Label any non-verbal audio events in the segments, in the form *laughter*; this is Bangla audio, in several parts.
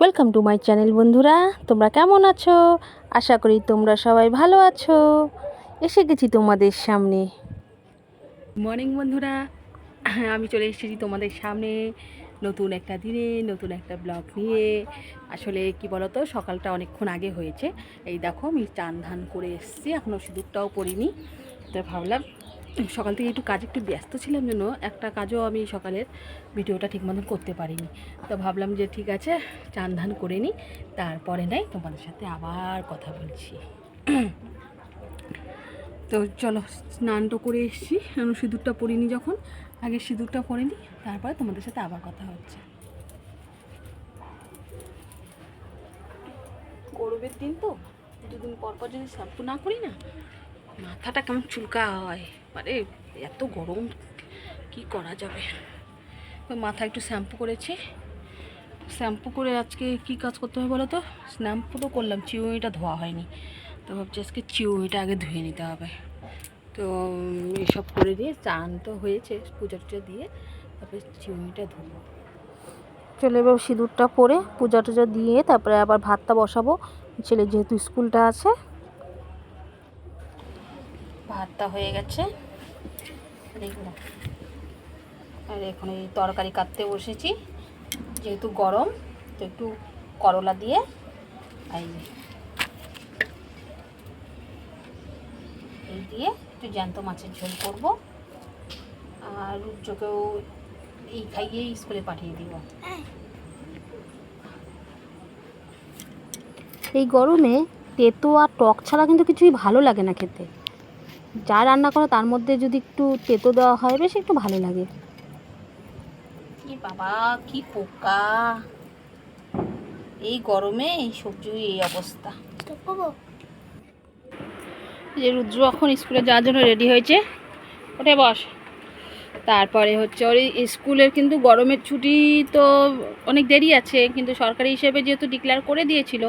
ওয়েলকাম টু মাই চ্যানেল বন্ধুরা। তোমরা কেমন আছো? আশা করি তোমরা সবাই ভালো আছো। এসে গেছি তোমাদের সামনে। মর্নিং বন্ধুরা। আমি চলে এসেছি তোমাদের সামনে। নতুন একটা দিনে, নতুন একটা ব্লগ নিয়ে। আসলে কি বলতো, সকালটা অনেকক্ষণ আগে হয়েছে। এই দেখো, আমি চান ধান করে এসেছি। এখনও সিঁদুরটাও পরিনি। তো ভাবলাম সকাল থেকে একটু কাজ একটু ব্যস্ত ছিলাম জন্য একটা কাজও আমি সকালের ভিডিওটা ঠিক মতন করতে পারিনি। তো ভাবলাম যে ঠিক আছে, চান ধান করে নিই, তারপরে নাই তোমাদের সাথে আবার কথা বলছি। তো চলো স্নানটা করে এসেছি আমি সিঁদুরটা পরিনি যখন, আগে সিঁদুরটা পরে নিই, তারপরে তোমাদের সাথে আবার কথা হচ্ছে। গরমের দিন তো, দুদিন পর পর যদি শ্যাম্পু না করি না মাথাটা কেমন চুলকা হয়। মানে এত গরম, কি করা যাবে? মাথা একটু শ্যাম্পু করেছি। শ্যাম্পু করে আজকে কি কাজ করতে হবে বলো তো? শ্যাম্পু তো করলাম চিউইটা ধোয়া হয়নি। তো ভাবছি আজকে চিউইটা আগে ধুয়ে নিতে হবে। তো এসব করে দিয়ে চান তো হয়েছে, পূজা টুজা দিয়ে, তারপরে চিউইটা ধুবো। চলে এবার সিঁদুরটা পরে পূজা টুজা দিয়ে তারপরে আবার ভাতটা বসাবো। ছেলে যেহেতু স্কুলটা আছে ভাতটা হয়ে গেছে। আর এখন এই তরকারি কাটতে বসেছি। যেহেতু গরম, তো একটু করলা দিয়ে এই এই দিয়ে একটু জ্যান্ত মাছের ঝোল করব। আর রুদ্রকেও এই খাইয়ে স্কুলে পাঠিয়ে দিব। এই গরমে তেতো আর টক ছাড়া কিন্তু কিছুই ভালো লাগে না খেতে। যা রান্না করো তার মধ্যে যদি একটু তেতো দেওয়া হয় বেশ একটু ভালো লাগে। কি বাবা কি পোকা। এই গরমে এই সবজি এই অবস্থা। যে রুদ্র এখন স্কুলে যাওয়ার জন্য রেডি হয়েছে। ওঠে বস। তারপরে হচ্ছে ওর এই স্কুলের কিন্তু গরমের ছুটি তো অনেক দেরি আছে কিন্তু সরকারি হিসেবে যেহেতু ডিক্লেয়ার করে দিয়েছিল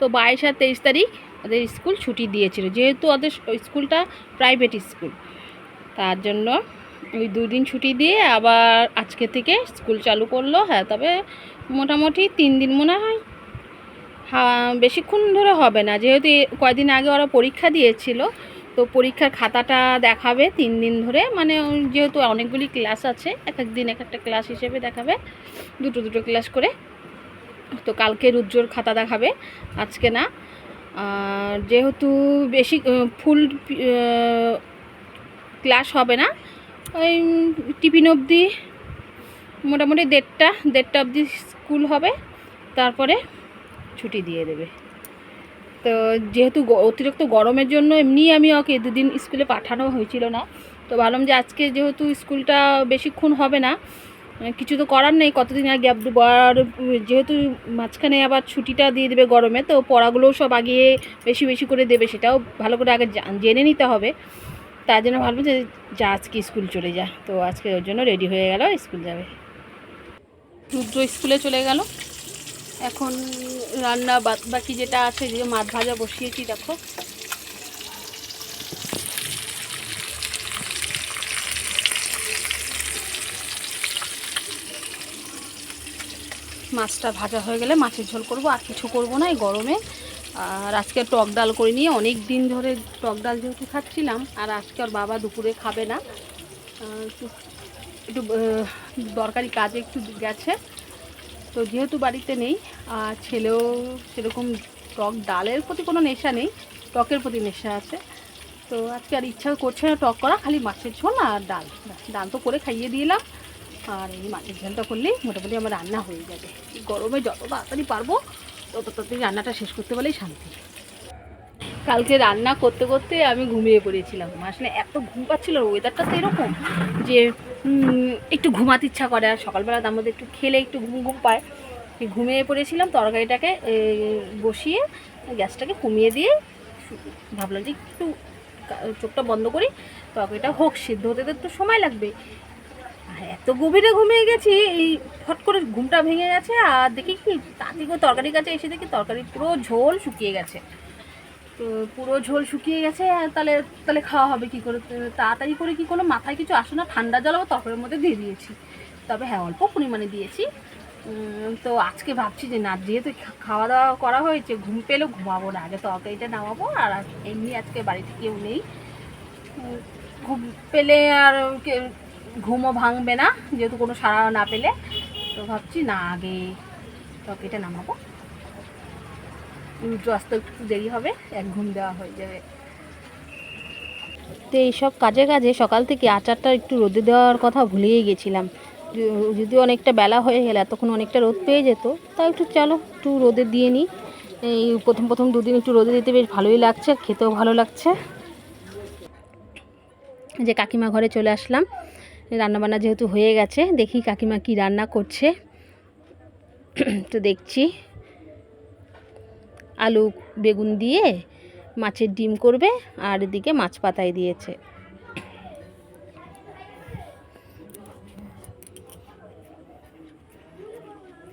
তো বাইশ আর তেইশ তারিখ ওদের স্কুল ছুটি দিয়েছিল, যেহেতু ওদের স্কুলটা প্রাইভেট স্কুল। তার জন্য ওই দুই দিন ছুটি দিয়ে আবার আজকে থেকে স্কুল চালু করল হ্যাঁ তবে মোটামুটি তিন দিন মনে হয়। বেশিক্ষণ ধরে হবে না, যেহেতু কয়দিন আগে ওরা পরীক্ষা দিয়েছিল, তো পরীক্ষার খাতাটা দেখাবে তিন দিন ধরে। মানে যেহেতু অনেকগুলি ক্লাস আছে, এক এক দিন এক একটা ক্লাস হিসেবে দেখাবে, দুটো দুটো ক্লাস করে। তো কালকে রুদ্রর খাতা দেখাবে, আজকে না। যেহেতু বেশি ফুল ক্লাস হবে না, ওই টিফিন অবধি মোটামুটি দেড়টা দেড়টা অবধি স্কুল হবে, তারপরে ছুটি দিয়ে দেবে। তো যেহেতু অতিরিক্ত গরমের জন্য এমনি আমি ওকে দুদিন স্কুলে পাঠানো হয়েছিল না, তো ভাবলাম যে আজকে যেহেতু স্কুলটা বেশিক্ষণ হবে না কিছু তো করার নেই, কতদিন আর গ্যাপ দেবো? আর যেহেতু মাঝখানে আবার ছুটিটা দিয়ে দেবে গরমে, তো পড়াগুলোও সব আগিয়ে বেশি বেশি করে দেবে, সেটাও ভালো করে আগে জেনে নিতে হবে। তার জন্য ভাবলাম যে যা আজকে স্কুল চলে যা। তো আজকে ওর জন্য রেডি হয়ে গেল, স্কুল যাবে। রুদ্র স্কুলে চলে গেল। এখন রান্না বাকি যেটা আছে, যে মাছ ভাজা বসিয়েছি, দেখো। মাছটা ভাজা হয়ে গেলে মাছের ঝোল করব, আর কিছু করব না এই গরমে। আর আজকে টক ডাল করে নিয়ে অনেক দিন ধরে টক ডাল যেহেতু খাচ্ছিলাম, আর আজকে আর বাবা দুপুরে খাবে না। একটু- দরকারি কাজে একটু গেছে। তো যেহেতু বাড়িতে নেই, আর ছেলেও সেরকম টক ডালের প্রতি কোনো নেশা নেই, টকের প্রতি নেশা আছে। তো আজকে আর ইচ্ছা করছে না টক করা, খালি মাছের ঝোল আর ডাল। ডাল তো করে খাইয়ে দিলাম। আর এই মাছের ঝোলটা করলেই মোটামুটি আমার রান্না হয়ে যাবে। গরমে যত তাড়াতাড়ি পারব, তত তাড়াতাড়ি রান্নাটা শেষ করতে পারলেই শান্তি। কালকে রান্না করতে করতে আমি ঘুমিয়ে পড়েছিলাম। আসলে এত ঘুম পাচ্ছিল ওয়েদারটা তো এরকম যে একটু ঘুমাতে ইচ্ছা করে। আর সকালবেলা তার মধ্যে একটু খেলে একটু ঘুম ঘুম পায়। ঘুমিয়ে পড়েছিলাম, তরকারিটাকে বসিয়ে গ্যাসটাকে কমিয়ে দিয়ে ভাবলাম যে একটু চোখটা বন্ধ করি, তরকারিটা হোক, সিদ্ধ হতে তো সময় লাগবে। এত গভীরে ঘুমিয়ে গেছি, এই ফট করে ঘুমটা ভেঙে গেছে, আর দেখি কি তাড়াতাড়ি করে তরকারির কাছে এসে দেখি তরকারি পুরো ঝোল শুকিয়ে গেছে। তো পুরো ঝোল শুকিয়ে গেছে তাহলে তাহলে খাওয়া হবে কি করে? তাড়াতাড়ি করে কি করল মাথায় কিছু আসে না, ঠান্ডা জল আবার তরকারির মধ্যে দিয়ে দিয়েছি। তবে হ্যাঁ অল্প পরিমাণে দিয়েছি। তো আজকে ভাবছি যে না, যেহেতু খাওয়া দাওয়া করা হয়েছে, ঘুম পেলেও ঘুমাবো না, আগে তরকারিটা নামাবো, আর এমনি আজকে বাড়িতে কেউ নেই। ঘুম পেলে আর ঘুমও ভাঙবে না, যেহেতু কোনো সাড়া না পেলে। তো ভাবছি, না, আগে তরকারিটা নামাবো। উল্টো আসতে একটু দেরি হবে, এক ঘুম দেওয়া হয়ে যাবে। তো এইসব কাজে কাজে সকাল থেকে আচারটা একটু রোদে দেওয়ার কথা ভুলেই গেছিলাম। যদি অনেকটা বেলা হয়ে গেলে, এতক্ষণ অনেকটা রোদ পেয়ে যেত তাই একটু চলো, একটু রোদে দিয়ে নিই। এই প্রথম প্রথম দুদিন একটু রোদে দিতে বেশ ভালোই লাগছে, খেতেও ভালো লাগছে। যে কাকিমা ঘরে চলে আসলাম রান্নাবান্না যেহেতু হয়ে গেছে, দেখি কাকিমা কি রান্না করছে। তো দেখছি আলু বেগুন দিয়ে মাছের ডিম করবে আর এদিকে মাছ পাতায় দিয়েছে।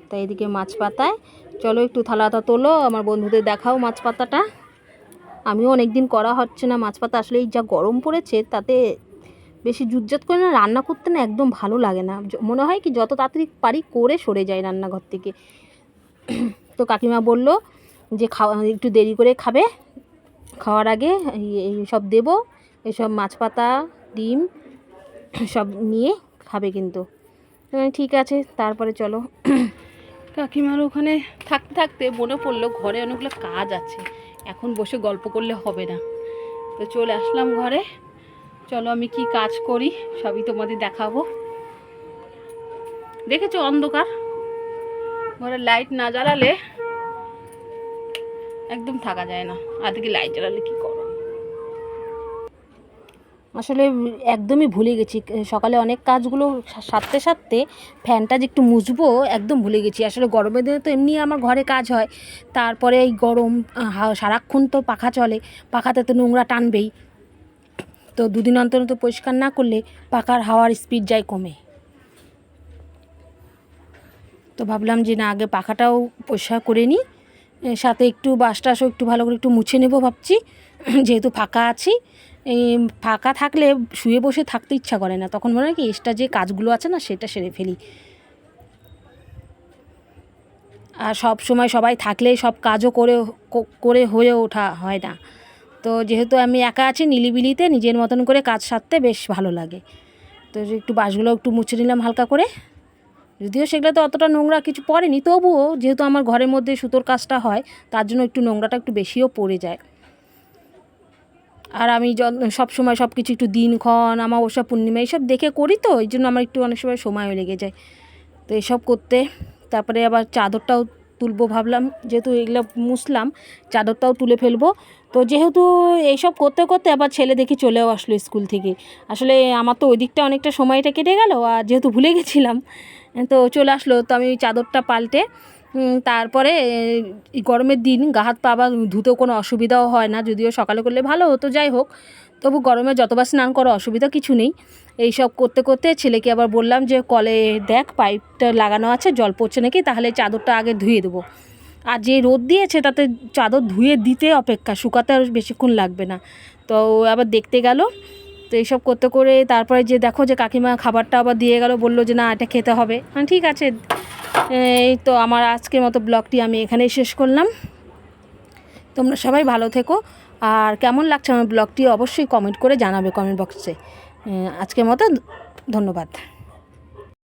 তাই এদিকে মাছ পাতায়। চলো একটু থালাটা তোলো, আমার বন্ধুদের দেখাও মাছ পাতাটা। আমিও অনেক দিন করা হচ্ছে না, মাছ পাতা আসলে এই যা গরম পড়েছে তাতে বেশি জুজ্জাত করে না, রান্না করতে না একদম ভালো লাগে না। মনে হয় কি যত তাড়াতাড়ি পারি করে সরে যায় রান্নাঘর থেকে। তো কাকিমা বলল যে খাওয়া, একটু দেরি করে খাবে। খাওয়ার আগে এই সব দেবো এসব মাছ পাতা, ডিম সব নিয়ে খাবে কিন্তু। ঠিক আছে, তারপরে চলো। কাকিমার ওখানে থাকতে থাকতে মনে পড়ল ঘরে অনেকগুলো কাজ আছে। এখন বসে গল্প করলে হবে না। তো চলে আসলাম ঘরে। চলো আমি কি কাজ করি, সবই তোমাদের দেখাবো। দেখেছ অন্ধকার? ঘরে লাইট না জ্বালালে একদম থাকা যায় না। আর দিকে লাইট জ্বালালে কি করো? আসলে একদমই ভুলে গেছি। সকালে অনেক কাজগুলো সারতে সারতে ফ্যানটা যে একটু মুছবো, একদম ভুলে গেছি। আসলে গরমের দিনে তো এমনি আমার ঘরে কাজ হয়। তারপরে এই গরম সারাক্ষণ তো পাখা চলে। পাখাতে তো নোংরা টানবেই। তো দুদিন অন্তর তো পরিষ্কার না করলে পাখার হাওয়ার স্পিড যায় কমে। তো ভাবলাম যে না, আগে পাখাটাও পরিষ্কার করে নিই। সাথে একটু বাস টাসও একটু ভালো করে একটু মুছে নেব ভাবছি। *clears throat* যেহেতু ফাঁকা আছি ফাঁকা থাকলে শুয়ে বসে থাকতে ইচ্ছা করে না। তখন মনে হয় কি এক্সট্রা যে কাজগুলো আছে না, সেটা সেরে ফেলি। আর সব সময় সবাই থাকলে সব কাজও করে করে হয়ে ওঠা হয় না। তো যেহেতু আমি একা আছি, নিলিবিলিতে নিজের মতন করে কাজ সারতে বেশ ভালো লাগে। তো একটু বাসগুলো একটু মুছে নিলাম হালকা করে। যদিও সেগুলো তো অতটা নোংরা কিছু পড়েনি, তবুও যেহেতু আমার ঘরের মধ্যে সুতোর কাজটা হয়, তার জন্য একটু নোংরাটা একটু বেশিও পড়ে যায়। আর আমি সব সময় সব কিছু একটু দিনক্ষণ অমাবস্যা, পূর্ণিমা এইসব দেখে করি তো, এই জন্য আমার একটু অনেক সময় সময়ও লেগে যায়। তো এসব করতে, তারপরে আবার চাদরটাও তুলবো ভাবলাম, যেহেতু এগুলো মুছলাম, চাদরটাও তুলে ফেলব। তো যেহেতু এইসব করতে করতে আবার ছেলে দেখি চলেও আসলো স্কুল থেকে। আসলে আমার তো ওই দিকটা অনেকটা সময়টা কেটে গেল আর যেহেতু ভুলে গেছিলাম, তো চলে আসলো। তো আমি চাদরটা পাল্টে তারপরে গরমের দিন গা হাত পা আবার ধুতেও কোনো অসুবিধাও হয় না, যদিও সকালে করলে ভালো হতো, যাই হোক। তবু গরমে যতবার স্নান করো অসুবিধা কিছু নেই। এই সব করতে করতে ছেলেকে আবার বললাম যে, কলে দেখ, পাইপটা লাগানো আছে, জল পড়ছে নাকি, তাহলে চাদরটা আগে ধুয়ে দেবো। আর যে রোদ দিয়েছে তাতে চাদর ধুয়ে দিতে অপেক্ষা, শুকাতে আর বেশিক্ষণ লাগবে না। তো আবার দেখতে গেল, তো এইসব করতে করে তারপরে যে দেখো যে কাকিমা খাবারটা আবার দিয়ে গেল, বলল যে না, এটা খেতে হবে। হ্যাঁ ঠিক আছে, এই তো আমার আজকের মতো ব্লগটি আমি এখানেই শেষ করলাম। তোমরা সবাই ভালো থেকো, আর কেমন লাগছে আমার ব্লগটি অবশ্যই কমেন্ট করে জানাবে কমেন্ট বক্সে। আজকের মতো ধন্যবাদ।